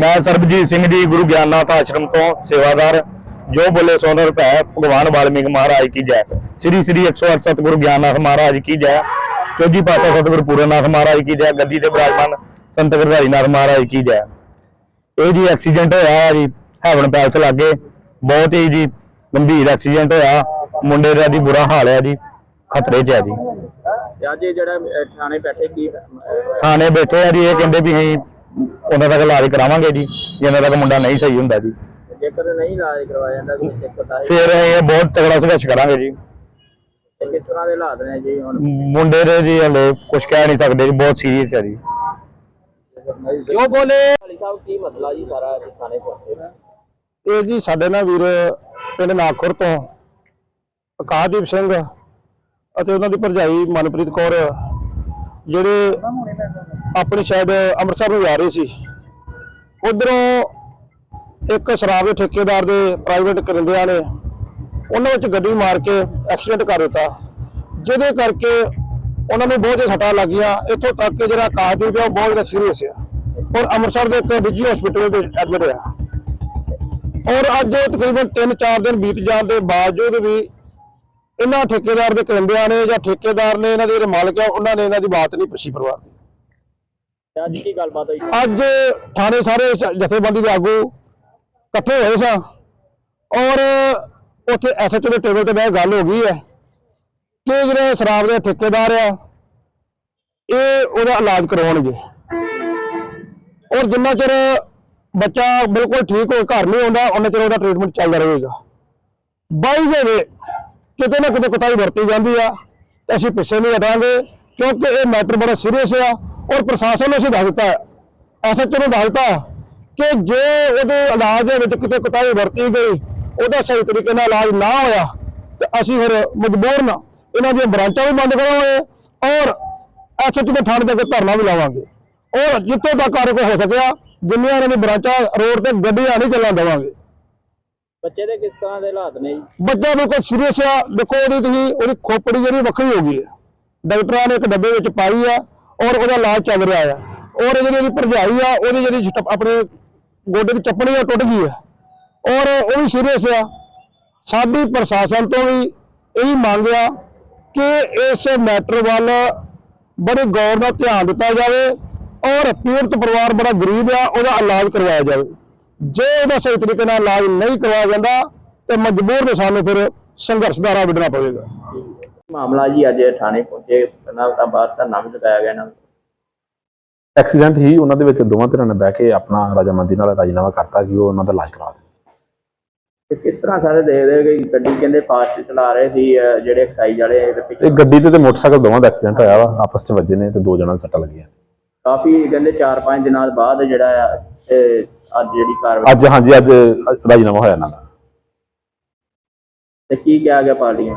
ਮੈਂ ਸਰਬਜੀਤ ਸਿੰਘ ਜੀ ਗੁਰੂ ਗਿਆਨਨਾਥ ਆਸ਼ਰਮ ਤੋਂ ਸੇਵਾਦਾਰ ਜੋ ਬੋਲੇ ਸੋ ਰੁਪਏ ਭਗਵਾਨ ਵਾਲਮੀਕ ਮਹਾਰਾਜ ਕੀ ਜੈ। ਸ੍ਰੀ ਸ੍ਰੀ 108 ਸਤਿਗੁਰੂ ਗਿਆਨਨਾਥ ਮਹਾਰਾਜ ਕੀ ਜੈ। ਚੌਜੀ ਪਾਤਸ਼ਾਹ ਸਤਿਗੁਰੂ ਪੂਰਨਨਾਥ ਮਹਾਰਾਜ ਕੀ ਜੈ। ਗੱਦੀ ਤੇ ਬਿਰਾਜਮਾਨ ਸੰਤ ਗੁਰਧਾਰੀਨਾਥ ਮਹਾਰਾਜ ਕੀ ਜੈ। ਇਹ ਜੀ ਐਕਸੀਡੈਂਟ ਹੋਇਆ ਜੀ ਹੈਵਨ ਪੈਲਸ ਲਾਗੇ। ਬਹੁਤ ਹੀ ਜੀ ਗੰਭੀਰ ਐਕਸੀਡੈਂਟ ਹੋਇਆ। ਮੁੰਡੇ ਦਾ ਜੀ ਬੁਰਾ ਹਾਲ ਹੈ ਜੀ ਖਤਰੇ 'ਚ ਹੈ ਜੀ। ਅੱਜ ਜਿਹੜਾ ਥਾਣੇ ਬੈਠੇ ਕੀ ਥਾਣੇ ਬੈਠੇ ਆ ਜੀ ਇਹ ਕਹਿੰਦੇ ਵੀ ਅਸੀਂ ਉਹਨਾਂ ਤੱਕ ਇਲਾਜ ਕਰਾਵਾਂਗੇ ਜੀ ਜਿੰਨਾ ਤੱਕ ਮੁੰਡਾ ਨਹੀਂ ਸਹੀ ਹੁੰਦਾ ਜੀ। ਜੇਕਰ ਨਹੀਂ ਇਲਾਜ ਕਰਵਾਇਆ ਜਾਂਦਾ ਕੋਈ ਦਿੱਕਤ ਆਏ। ਫਿਰ ਇਹ ਬਹੁਤ ਤਗੜਾ ਸੰਘਰਸ਼ ਕਰਾਂਗੇ ਜੀ। ਤੇ ਕਿਸ ਤਰ੍ਹਾਂ ਦੇ ਹਾਲਾਤ ਨੇ ਜੀ ਹੁਣ? ਮੁੰਡੇ ਦੇ ਜੀ ਹਲੇ ਕੁਝ ਕਹਿ ਨਹੀਂ ਸਕਦੇ ਜੀ ਬਹੁਤ ਸੀਰੀਅਸ ਹੈ ਜੀ। ਕਿਉਂ ਬੋਲੇ? ਵਾਲੀ ਸਾਹਿਬ ਕੀ ਮਸਲਾ ਜੀ ਸਾਰਾ ਅੱਜ ਥਾਣੇ ਪਹੁੰਚੇ ਇਹ ਜੀ ਸਾਡੇ ਨਾਲ ਵੀਰ ਪਿੰਡ ਨਾਗਖੁਰ ਤੋਂ ਆਕਾਸ਼ਦੀਪ ਸਿੰਘ ਅਤੇ ਉਹਨਾਂ ਦੀ ਭਰਜਾਈ ਮਨਪ੍ਰੀਤ ਕੌਰ ਜਿਹੜੇ ਆਪਣੀ ਸ਼ਾਇਦ ਅੰਮ੍ਰਿਤਸਰ ਨੂੰ ਜਾ ਰਹੇ ਸੀ। ਉਧਰੋਂ ਇੱਕ ਸ਼ਰਾਬ ਦੇ ਠੇਕੇਦਾਰ ਦੇ ਪ੍ਰਾਈਵੇਟ ਕਰਿੰਦਿਆਂ ਨੇ ਉਹਨਾਂ ਵਿੱਚ ਗੱਡੀ ਮਾਰ ਕੇ ਐਕਸੀਡੈਂਟ ਕਰ ਦਿੱਤਾ। ਜਿਹਦੇ ਕਰਕੇ ਉਹਨਾਂ ਨੂੰ ਬਹੁਤ ਜ਼ਿਆਦਾ ਸੱਟਾਂ ਲੱਗੀਆਂ। ਇੱਥੋਂ ਤੱਕ ਕਿ ਜਿਹੜਾ ਆਕਾਸ਼ਦੀਪ ਹੈ ਉਹ ਬਹੁਤ ਜ਼ਿਆਦਾ ਸੀਰੀਅਸ ਆ। ਔਰ ਅੰਮ੍ਰਿਤਸਰ ਦੇ ਇੱਕ ਨਿੱਜੀ ਹਸਪੀਟਲ ਵਿੱਚ ਐਡਮਿਟ ਆ ਔਰ ਅੱਜ ਤਕਰੀਬਨ 3-4 ਦਿਨ ਬੀਤ ਜਾਣ ਦੇ ਬਾਵਜੂਦ ਵੀ ਇਹਨਾਂ ਠੇਕੇਦਾਰ ਦੇ ਕਰਿੰਦਿਆਂ ਨੇ ਜਾਂ ਠੇਕੇਦਾਰ ਨੇ ਇਹਨਾਂ ਦੇ ਜਿਹੜੇ ਮਾਲਕ ਆ, ਉਹਨਾਂ ਨੇ ਇਹਨਾਂ ਦੀ ਬਾਤ ਨਹੀਂ ਪੁੱਛੀ ਪਰਿਵਾਰ ਦੀ। ਅੱਜ ਕੀ ਗੱਲਬਾਤ ਹੋਈ? ਅੱਜ ਥਾਣੇ ਸਾਰੇ ਜਥੇਬੰਦੀ ਦੇ ਆਗੂ ਇਕੱਠੇ ਹੋਏ ਸਾਂ ਔਰ ਉੱਥੇ ਐਸਐਚਓ ਦੇ ਟੇਬਲ ਤੇ ਬਹਿ ਗੱਲ ਹੋ ਗਈ ਹੈ ਕਿ ਜਿਹੜੇ ਸ਼ਰਾਬ ਦੇ ਠੇਕੇਦਾਰ ਆ, ਇਹ ਉਹਦਾ ਇਲਾਜ ਕਰਵਾਉਣਗੇ। ਔਰ ਜਿੰਨਾ ਚਿਰ ਬੱਚਾ ਬਿਲਕੁਲ ਠੀਕ ਹੋ ਘਰ ਨਹੀਂ ਆਉਂਦਾ ਉਹਨਾਂ ਚਿਰ ਉਹਦਾ ਟ੍ਰੀਟਮੈਂਟ ਚੱਲਦਾ ਰਹੇਗਾ। ਬਾਈ ਦੇ ਕਿਤੇ ਨਾ ਕਿਤੇ ਕੁਤਾਈ ਵਰਤੀ ਜਾਂਦੀ ਆ ਅਸੀਂ ਪਿੱਛੇ ਨਹੀਂ ਹਟਾਂਗੇ, ਕਿਉਂਕਿ ਇਹ ਮੈਟਰ ਬੜਾ ਸੀਰੀਅਸ ਆ। ਔਰ ਪ੍ਰਸ਼ਾਸਨ ਨੂੰ ਅਸੀਂ ਦੱਸ ਦਿੱਤਾ ਐਸਐਚਓ ਨੂੰ ਦੱਸ ਦਿੱਤਾ ਕਿ ਜੇ ਉਹਦੇ ਇਲਾਜ ਦੇ ਵਿੱਚ ਕਿਤੇ ਕੁਤਾਈ ਵਰਤੀ ਗਈ ਉਹਦਾ ਸਹੀ ਤਰੀਕੇ ਨਾਲ ਇਲਾਜ ਨਾ ਹੋਇਆ ਤੇ ਅਸੀਂ ਫਿਰ ਮਜਬੂਰਨ ਇਹਨਾਂ ਦੀਆਂ ਬ੍ਰਾਂਚਾਂ ਵੀ ਬੰਦ ਕਰਾਂਗੇ ਔਰ ਐਸਐਚਓ ਦੇ ਥਾਣੇ ਦੇ ਅੱਗੇ ਧਰਨਾ ਵੀ ਲਾਵਾਂਗੇ। ਔਰ ਜਿੱਥੇ ਤੱਕ ਕਾਰਜ ਹੋ ਸਕਿਆ ਜਿੰਨੀਆਂ ਇਹਨਾਂ ਦੀ ਬ੍ਰਾਂਚਾਂ ਰੋਡ ਤੇ ਗੱਡੀਆਂ ਨਹੀਂ ਚੱਲਣ ਦੇਵਾਂਗੇ। ਬੱਚੇ ਦੇ ਕਿਸ ਤਰ੍ਹਾਂ ਦੇ ਹਾਲਾਤ ਨੇ ਜੀ? ਬੱਚਾ ਬਿਲਕੁਲ ਸੀਰੀਅਸ ਆ। ਦੇਖੋ ਉਹਦੀ ਤੁਸੀਂ ਉਹਦੀ ਖੋਪੜੀ ਜਿਹੜੀ ਵੱਖਰੀ ਹੋ ਗਈ ਹੈ। ਡਾਕਟਰਾਂ ਨੇ ਇੱਕ ਡੱਬੇ ਵਿੱਚ ਪਾਈ ਆ। ਔਰ ਉਹਦਾ ਇਲਾਜ ਚੱਲ ਰਿਹਾ ਆ। ਔਰ ਇਹਦੀ ਜਿਹੜੀ ਭਰਜਾਈ ਆ, ਉਹਦੀ ਜਿਹੜੀ ਆਪਣੇ ਗੋਡੇ ਦੀ ਚੱਪਣੀ ਆ, ਉਹ ਟੁੱਟ ਗਈ ਆ। ਔਰ ਉਹ ਵੀ ਸੀਰੀਅਸ ਆ। ਸਾਡੀ ਪ੍ਰਸ਼ਾਸਨ ਤੋਂ ਵੀ ਇਹੀ ਮੰਗ ਆ ਕਿ ਇਸ ਮੈਟਰ ਵੱਲ ਬੜੇ ਗੌਰ ਨਾਲ ਧਿਆਨ ਦਿੱਤਾ ਜਾਵੇ ਔਰ ਪੀੜਤ ਪਰਿਵਾਰ ਬੜਾ ਗਰੀਬ ਆ, ਉਹਦਾ ਇਲਾਜ ਕਰਵਾਇਆ ਜਾਵੇ। ਜੇ ਉਹਦਾ ਸਹੀ ਤਰੀਕੇ ਨਾਲ ਇਲਾਜ ਨਹੀਂ ਕਰਵਾਇਆ ਜਾਂਦਾ, ਤੇ ਮਜਬੂਰ ਨੇ ਸਾਨੂੰ ਫਿਰ ਸੰਘਰਸ਼ ਦਾ ਰਾਹ ਵਿੱਢਣਾ ਪਵੇਗਾ। ਮਾਮਲਾ ਜੀ ਅੱਜ ਥਾਣੇ ਪਹੁੰਚੇ ਪਹਿਲਾਂ ਤਾਂ ਬਾਹਰ ਧਰਨਾ ਵੀ ਲਗਾਇਆ ਗਿਆ ਇਹਨਾਂ ਐਕਸੀਡੈਂਟ ਹੀ ਉਹਨਾਂ ਦੇ ਵਿੱਚ ਦੋਵਾਂ ਧਿਰਾਂ ਨੇ ਬਹਿ ਕੇ ਆਪਣਾ ਰਾਜਾਮੰਦੀ ਨਾਲ ਰਾਜੀਨਾਮਾ ਕਰਤਾ ਕਿ ਉਹ ਉਹਨਾਂ ਦਾ ਇਲਾਜ ਕਰਾ ਦੇ ਤੇ ਕਿਸ ਤਰ੍ਹਾਂ ਸਾਰੇ ਦੇਖਦੇ ਕਿ ਗੱਡੀ ਕਹਿੰਦੇ ਫਾਸਟ ਚਲਾ ਰਹੇ ਸੀ ਅਹ, ਜਿਹੜੇ ਐਕਸਾਈਜ਼ ਵਾਲੇ ਤੇ ਪਿੱਛੇ ਇਹ ਗੱਡੀ ਤੇ ਤੇ ਮੋਟਰਸਾਈਕਲ ਦੋਵਾਂ ਦਾ ਐਕਸੀਡੈਂਟ ਹੋਇਆ ਵਾ ਆਪਸ ਚ ਵੱਜੇ ਨੇ ਤੇ ਦੋ ਜਣਾਂ ਨੂੰ ਸੱਟਾਂ ਲੱਗੀਆਂ। ਕਾਫੀ ਕਹਿੰਦੇ 4-5 ਦਿਨਾਂ ਬਾਅਦ ਜਿਹੜਾ ਆ ਇਹ ਅੱਜ ਜਿਹੜੀ ਕਾਰਵਾਈ ਅੱਜ ਹਾਂਜੀ ਅੱਜ ਰਾਜੀਨਾਮਾ ਹੋਇਆ ਇਹਨਾਂ ਦਾ। ਤੇ ਕੀ ਕਿਹਾ ਗਿਆ ਪਾਰਟੀਆਂ